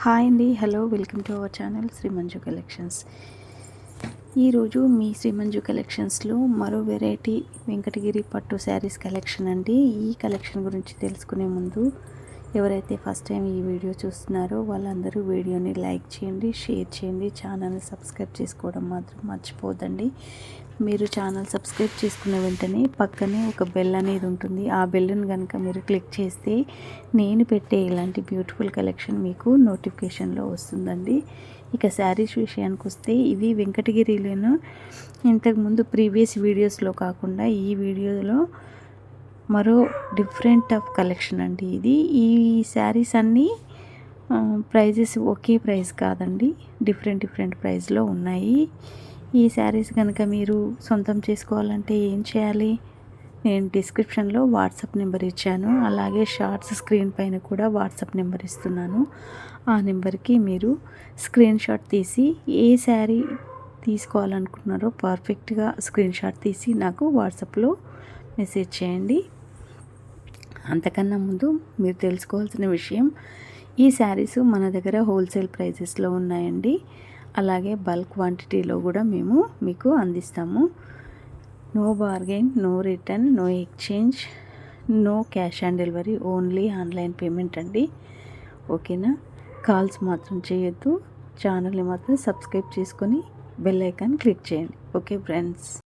Hi అండి. Hello welcome to our channel Srimanju collections. ఈరోజు మీ శ్రీమంజు కలెక్షన్స్లో మరో వెరైటీ వెంకటగిరి పట్టు శారీస్ కలెక్షన్ అండి. ఈ కలెక్షన్ గురించి తెలుసుకునే ముందు ఎవరైతే ఫస్ట్ టైం ఈ వీడియో చూస్తున్నారో వాళ్ళందరూ వీడియోని లైక్ చేయండి షేర్ చేయండి. ఛానల్ని సబ్స్క్రైబ్ చేసుకోవడం మాత్రం మర్చిపోదండి మీరు ఛానల్ సబ్స్క్రైబ్ చేసుకున్న వెంటనే పక్కనే ఒక బెల్ అనేది ఉంటుంది. ఆ బెల్ని కనుక మీరు క్లిక్ చేస్తే నేను పెట్టే ఇలాంటి బ్యూటిఫుల్ కలెక్షన్ మీకు నోటిఫికేషన్లో వస్తుందండి. ఇక శారీస్ విషయానికి వస్తే ఇవి వెంకటగిరిలోను ఇంతకుముందు ప్రీవియస్ వీడియోస్లో కాకుండా ఈ వీడియోలో మరో డిఫరెంట్ ఆఫ్ కలెక్షన్ అండి ఇది. ఈ శారీస్ అన్నీ ప్రైజెస్ ఒకే ప్రైస్ కాదండి. డిఫరెంట్ డిఫరెంట్ ప్రైస్లో ఉన్నాయి. ఈ శారీస్ కనుక మీరు సొంతం చేసుకోవాలంటే ఏం చేయాలి? నేను డిస్క్రిప్షన్లో వాట్సాప్ నెంబర్ ఇచ్చాను. అలాగే షార్ట్స్ స్క్రీన్ పైన కూడా వాట్సాప్ నెంబర్ ఇస్తున్నాను. ఆ నెంబర్కి మీరు స్క్రీన్ షాట్ తీసి ఏ శారీ తీసుకోవాలనుకున్నారో పర్ఫెక్ట్గా స్క్రీన్ షాట్ తీసి నాకు వాట్సాప్లో మెసేజ్ చేయండి. అంతకన్నా ముందు మీరు తెలుసుకోవాల్సిన విషయం ఈ శారీస్ మన దగ్గర హోల్సేల్ ప్రైజెస్లో ఉన్నాయండి. అలాగే బల్క్ క్వాంటిటీలో కూడా మేము మీకు అందిస్తాము. No bargain no return no exchange no cash on delivery only online payment అండి. ఓకేనా? కాల్స్ మాత్రం చేయొద్దు. ఛానల్ని మాత్రం సబ్స్క్రైబ్ చేసుకొని బెల్ ఐకాన్ క్లిక్ చేయండి. Okay friends.